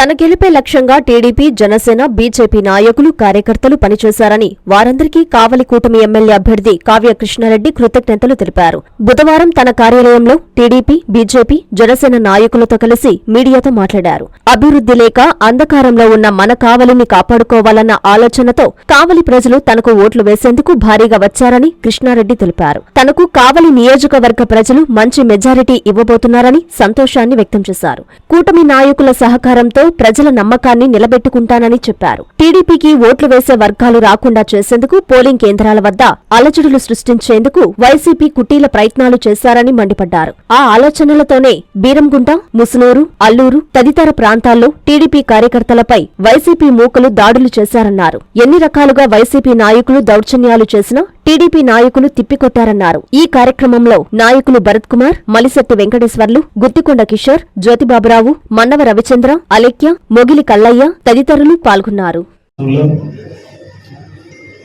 తన గెలిపే లక్ష్యంగా టీడీపీ జనసేన బీజేపీ నాయకులు కార్యకర్తలు పనిచేశారని వారందరికీ కావలి కూటమి ఎమ్మెల్యే అభ్యర్థి కావ్య కృష్ణారెడ్డి కృతజ్ఞతలు తెలిపారు. బుధవారం తన కార్యాలయంలో టీడీపీ బీజేపీ జనసేన నాయకులతో కలిసి మీడియాతో మాట్లాడారు. అభివృద్ధి లేక అంధకారంలో ఉన్న మన కావలిని కాపాడుకోవాలన్న ఆలోచనతో కావలి ప్రజలు తనకు ఓట్లు వేసేందుకు భారీగా వచ్చారని కృష్ణారెడ్డి తెలిపారు. తనకు కావలి నియోజకవర్గ ప్రజలు మంచి మెజారిటీ ఇవ్వబోతున్నారని సంతోషాన్ని వ్యక్తం చేశారు. కూటమి నాయకుల సహకారంతో ప్రజల నమ్మకాన్ని నిలబెట్టుకుంటానని చెప్పారు. టీడీపీకి ఓట్లు వేసే వర్గాలు రాకుండా చేసేందుకు పోలింగ్ కేంద్రాల వద్ద అలజడులు సృష్టించేందుకు వైసీపీ కుటీల ప్రయత్నాలు చేశారని మండిపడ్డారు. ఆ ఆలోచనలతోనే బీరంగుంట ముసునూరు అల్లూరు తదితర ప్రాంతాల్లో టీడీపీ కార్యకర్తలపై వైసీపీ మూకలు దాడులు చేశారన్నారు. ఎన్ని రకాలుగా వైసీపీ నాయకులు దౌర్జన్యాలు చేసినా టీడీపీ నాయకులు తిప్పికొట్టారన్నారు. ఈ కార్యక్రమంలో నాయకులు భరత్ కుమార్ మలిశెట్టి వెంకటేశ్వర్లు గుత్తికొండ కిషోర్ జ్యోతిబాబురావు మన్నవ రవిచంద్ర అలేఖ్య మొగిలి కల్లయ్య తదితరులు పాల్గొన్నారు.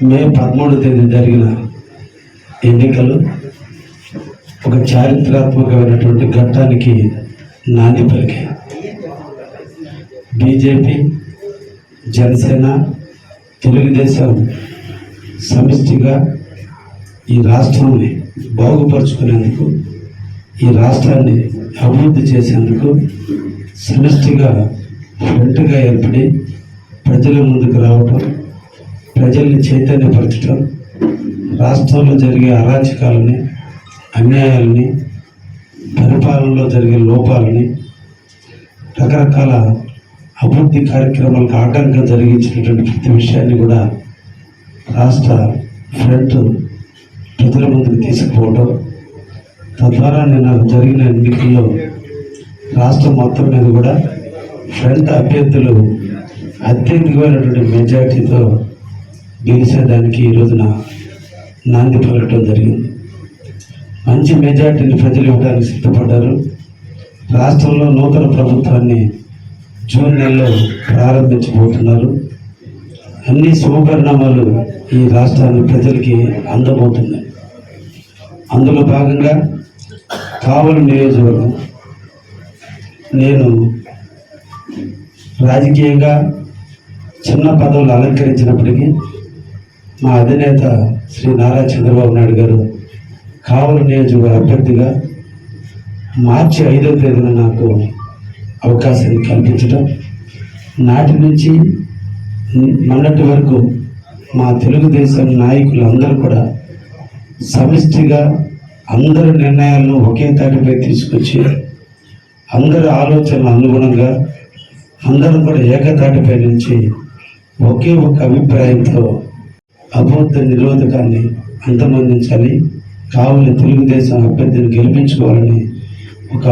మే పదమూడు తేదీ జరిగిన ఎన్నికలు ఒక చారిత్రాత్మకమైనటువంటి ఘట్టానికి నాంది పలికాయి. బీజేపీ జనసేన తెలుగుదేశం సమిష్టిగా ఈ రాష్ట్రాన్ని బాగుపరుచుకునేందుకు ఈ రాష్ట్రాన్ని అభివృద్ధి చేసేందుకు సమిష్టిగా ఫ్రంట్గా ఏర్పడి ప్రజల ముందుకు రావటం ప్రజల్ని చైతన్యపరచడం రాష్ట్రంలో జరిగే అరాచకాలని అన్యాయాలని పరిపాలనలో జరిగే లోపాలని రకరకాల అభివృద్ధి కార్యక్రమాలకు ఆటంకం జరిగించినటువంటి ప్రతి విషయాన్ని కూడా రాష్ట్ర ఫ్రంట్ ప్రజల ముందుకు తీసుకుపోవటం తద్వారా నిన్న జరిగిన ఎన్నికల్లో రాష్ట్రం మొత్తం మీద కూడా ఫ్రంట్ అభ్యర్థులు అత్యధికమైనటువంటి మెజార్టీతో గెలిచేదానికి ఈ రోజున నాంది పలకటం జరిగింది. మంచి మెజార్టీని ప్రజలు ఇవ్వడానికి సిద్ధపడ్డారు. రాష్ట్రంలో నూతన ప్రభుత్వాన్ని జూన్ నెలలో ప్రారంభించబోతున్నారు. అన్ని శుభపరిణామాలు ఈ రాష్ట్రాన్ని ప్రజలకి అందబోతున్నాయి. అందులో భాగంగా కావలి నియోజకవర్గం. నేను రాజకీయంగా చిన్న పదవులు అలంకరించినప్పటికీ మా అధినేత శ్రీ నారా చంద్రబాబు నాయుడు గారు కావలి నియోజకవర్గ అభ్యర్థిగా మార్చి ఐదో తేదీన నాకు అవకాశాన్ని కల్పించడం. నాటి నుంచి మొన్నటి వరకు మా తెలుగుదేశం నాయకులు అందరూ కూడా సమిష్టిగా అందరి నిర్ణయాలను ఒకే తాటిపై తీసుకొచ్చి అందరి ఆలోచనలు అనుగుణంగా అందరం కూడా ఏకతాటిపై నుంచి ఒకే ఒక అభిప్రాయంతో అబద్ధ నిరోధకాన్ని అంతమందించాలి. కావున తెలుగుదేశం అభ్యర్థిని గెలిపించుకోవాలని ఒక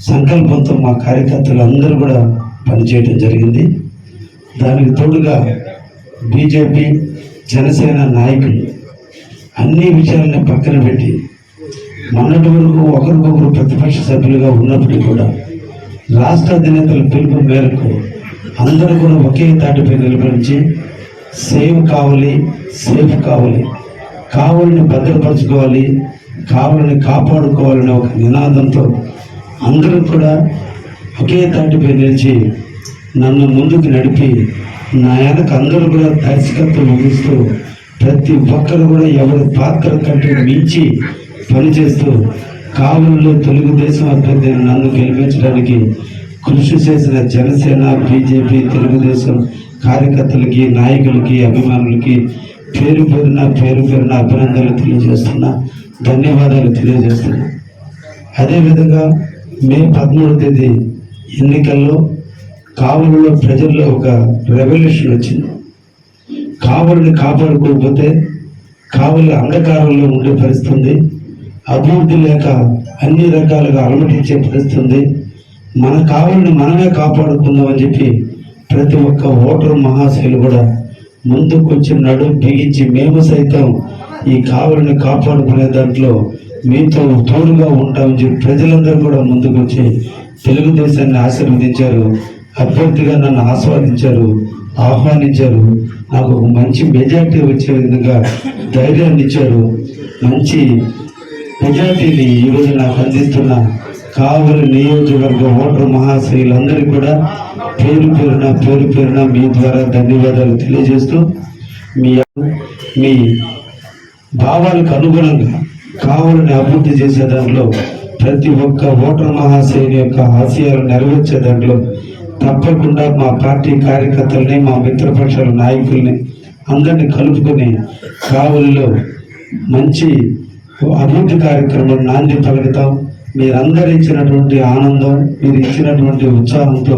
సంకల్పంతో మా కార్యకర్తలు అందరూ కూడా పనిచేయడం జరిగింది. దానికి తోడుగా బీజేపీ జనసేన నాయకులు అన్ని విషయాలను పక్కన పెట్టి మొన్నటి వరకు ఒకరికొకరు ప్రతిపక్ష సభ్యులుగా ఉన్నప్పటికీ కూడా రాష్ట్ర అధినేతల పిలుపు మేరకు అందరూ కూడా ఒకే తాటిపై నిలబడించి సేవ్ కావాలి సేఫ్ కావాలి కావలిని భద్రపరచుకోవాలి కావలిని కాపాడుకోవాలనే ఒక నినాదంతో అందరూ కూడా ఒకే తాటిపై నిలిచి నన్ను ముందుకు నడిపి నా వెనక అందరూ కూడా దర్శకత్వం వహిస్తూ ప్రతి ఒక్కరు కూడా ఎవరి పాత్ర కంటే మించి పనిచేస్తూ కావులలో తెలుగుదేశం అభ్యర్థి నన్ను గెలిపించడానికి కృషి చేసిన జనసేన బీజేపీ తెలుగుదేశం కార్యకర్తలకి నాయకులకి అభిమానులకి పేరు పేరున పేరు పేరున అభినందనలు తెలియజేస్తున్నా ధన్యవాదాలు తెలియజేస్తున్నా. అదేవిధంగా మే పదమూడు తేదీ ఎన్నికల్లో కావలిలో ప్రజల్లో ఒక రెవల్యూషన్ వచ్చింది. కావలిని కాపాడుకోకపోతే కావలి అంధకారంలో ఉండే పరిస్థితి ఉంది అభివృద్ధి లేక అన్ని రకాలుగా అలమటించే పరిస్థితి ఉంది మన కావలిని మనమే కాపాడుకుందామని చెప్పి ప్రతి ఒక్క ఓటరు మహాశైలు కూడా ముందుకు వచ్చి నడు బిగించి మేము సైతం ఈ కావలిని కాపాడుకునే దాంట్లో మీతో తోడుగా ఉంటామని చెప్పి ప్రజలందరూ కూడా ముందుకు వచ్చి తెలుగుదేశాన్ని ఆశీర్వదించారు. అభ్యర్థిగా నన్ను ఆస్వాదించారు ఆహ్వానించారు. నాకు ఒక మంచి మెజార్టీ వచ్చే విధంగా ధైర్యాన్ని ఇచ్చారు. మంచి మెజార్టీని ఈరోజు నాకు అందిస్తున్న కావలి నియోజకవర్గ ఓటర్ మహాశ్రీలందరికీ కూడా పేరు పేరున పేరు పేరున మీ ద్వారా ధన్యవాదాలు తెలియజేస్తూ మీ మీ భావాలకు అనుగుణంగా కావాలని అభివృద్ధి చేసే దాంట్లో ప్రతి ఒక్క ఓటర్ మహాశయుని యొక్క ఆశయాలు నెరవేర్చే దాంట్లో తప్పకుండా మా పార్టీ కార్యకర్తలని మా మిత్రపక్షాల నాయకుల్ని అందరినీ కలుపుకొని కావలిలో మంచి అభివృద్ధి కార్యక్రమం నాంది పలుకుతాం. మీరందరూ ఇచ్చినటువంటి ఆనందం మీరు ఇచ్చినటువంటి ఉత్సాహంతో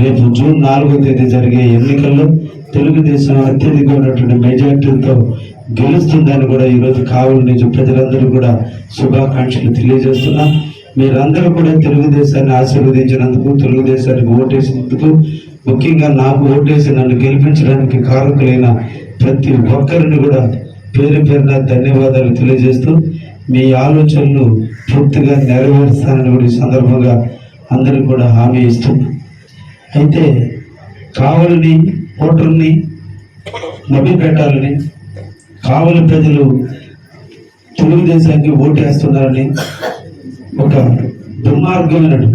రేపు జూన్ నాలుగో తేదీ జరిగే ఎన్నికల్లో తెలుగుదేశం అత్యధికమైనటువంటి మెజార్టీతో గెలుస్తుందని కూడా ఈరోజు కావులు నిజ ప్రజలందరూ కూడా శుభాకాంక్షలు తెలియజేస్తున్నా. మీరందరూ కూడా తెలుగుదేశాన్ని ఆశీర్వదించినందుకు తెలుగుదేశానికి ఓటేసినందుకు ముఖ్యంగా నాకు ఓటేసి నన్ను గెలిపించడానికి కారకులైన ప్రతి ఒక్కరిని కూడా పేరు పేరున ధన్యవాదాలు తెలియజేస్తూ మీ ఆలోచనలు పూర్తిగా నెరవేరుస్తానని కూడా ఈ సందర్భంగా అందరూ కూడా హామీ ఇస్తున్నా. అయితే కావలిని ఓటర్ని పెట్టాలని కావలి ప్రజలు తెలుగుదేశానికి ఓటేస్తున్నారని ఒక దుర్మార్గమైన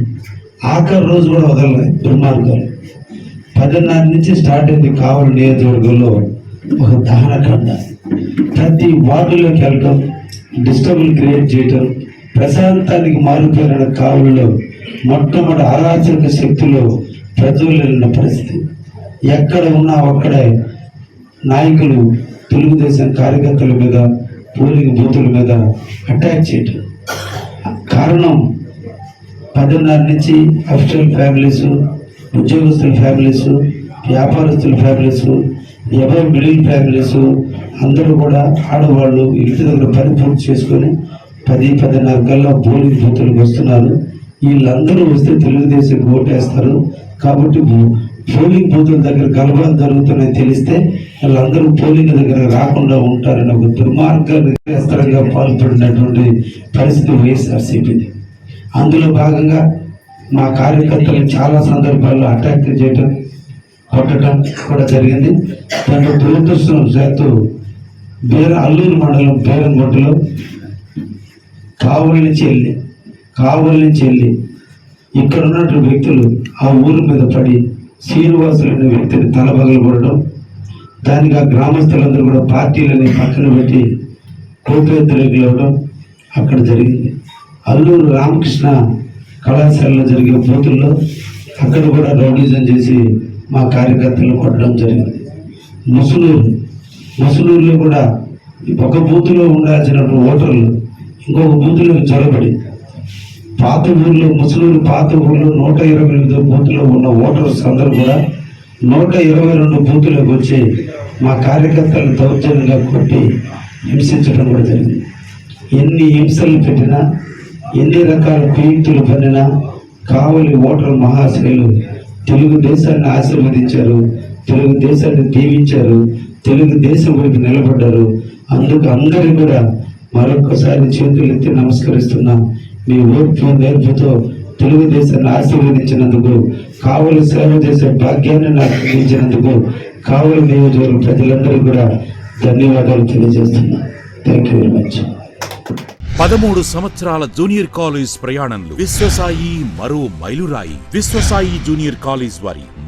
ఆఖరి రోజు కూడా వదలలేదు దుర్మార్గాలు పదిన్నర నుంచి స్టార్ట్ అయింది కావలి నియోజకవర్గంలో ఒక దహన కండ. ప్రతి వార్డులోకి వెళ్ళటం డిస్టర్బుల్ క్రియేట్ చేయటం ప్రశాంతానికి మారిపోయిన కావులలో మొట్టమొదటి అరాచక శక్తిలో ప్రజ్వలిన పరిస్థితి. ఎక్కడ ఉన్నా అక్కడే నాయకులు తెలుగుదేశం కార్యకర్తల మీద పోలింగ్ బూతుల మీద అటాక్ చేయటం. కారణం పదిన్నర నుంచి అఫిషియల్ ఫ్యామిలీస్ ఉద్యోగస్తుల ఫ్యామిలీస్ వ్యాపారస్తుల ఫ్యామిలీస్ ఎవరి మిడిల్ ఫ్యామిలీస్ అందరూ కూడా ఆడవాళ్ళు ఇంటి దగ్గర పని పూర్తి చేసుకొని పది పదిన్నర కల్లా పోలింగ్ బూతులకు వస్తున్నారు. వీళ్ళందరూ వస్తే తెలుగుదేశం ఓటేస్తారు. కాబట్టి పోలింగ్ బూతుల దగ్గర గలభాలు జరుగుతున్నాయని తెలిస్తే వాళ్ళందరూ పోలింగ్ దగ్గర రాకుండా ఉంటారని ఒక దుర్మార్గంగా పాల్పడినటువంటి పరిస్థితి వైఎస్ఆర్సీపీది. అందులో భాగంగా మా కార్యకర్తలు చాలా సందర్భాల్లో అటాక్ చేయటం కొట్టడం కూడా జరిగింది. దాంట్లో దురదృష్టం చేతు బేర అల్లూరు మండలం బేరంగొట్టులో కావలి నుంచి వెళ్ళి కావలి నుంచి వెళ్ళి ఇక్కడ ఉన్నటువంటి వ్యక్తులు ఆ ఊరి మీద పడి శ్రీనివాసులు అనే వ్యక్తిని తలబగలబడడం దానికి ఆ గ్రామస్తులందరూ కూడా పార్టీలని పక్కన పెట్టి కోపేద్దరికి ఇవ్వడం అక్కడ జరిగింది. అల్లూరు రామకృష్ణ కళాశాలలో జరిగే బూతుల్లో అక్కడ కూడా రౌడీజం చేసి మా కార్యకర్తలు కొట్టడం జరిగింది. ముసునూరు ముసునూరులో కూడా ఒక బూతులో ఉండాల్సినటువంటి ఓటర్లు ఇంకొక బూతులోకి చొరబడి పాత ఊర్లో ముసలూరు పాత ఊర్లో నూట ఇరవై ఎనిమిది బూత్లో ఉన్న ఓటర్స్ అందరూ కూడా నూట ఇరవై రెండు బూతులకు వచ్చి మా కార్యకర్తలను దౌర్జన్యంగా కొట్టి హింసించడం కూడా జరిగింది. ఎన్ని హింసలు పెట్టినా ఎన్ని రకాల కుయుక్తులు పన్నినా కావలి ఓటర్ మహాశైలు తెలుగుదేశాన్ని ఆశీర్వదించారు తెలుగుదేశాన్ని దీవించారు తెలుగుదేశం వైపు నిలబడ్డారు. అందుకు అందరూ కూడా మరొకసారి చేతులు ఎత్తి మీ ఓర్పు నేర్పుతో తెలుగుదేశాన్ని ఆశీర్వదించినందుకు కావులు సేవ చేసే భాగ్యాన్ని నాకు అందించినందుకు కావులు నియోజకవర్గ ప్రజలందరూ కూడా ధన్యవాదాలు తెలియజేస్తున్నా. థ్యాంక్ యూ వెరీ మచ్ పదమూడు సంవత్సరాల జూనియర్ కాలేజ్ ప్రయాణంలో విశ్వసాయి మరో మైలురాయి. విశ్వసాయి జూనియర్ కాలేజ్ వారి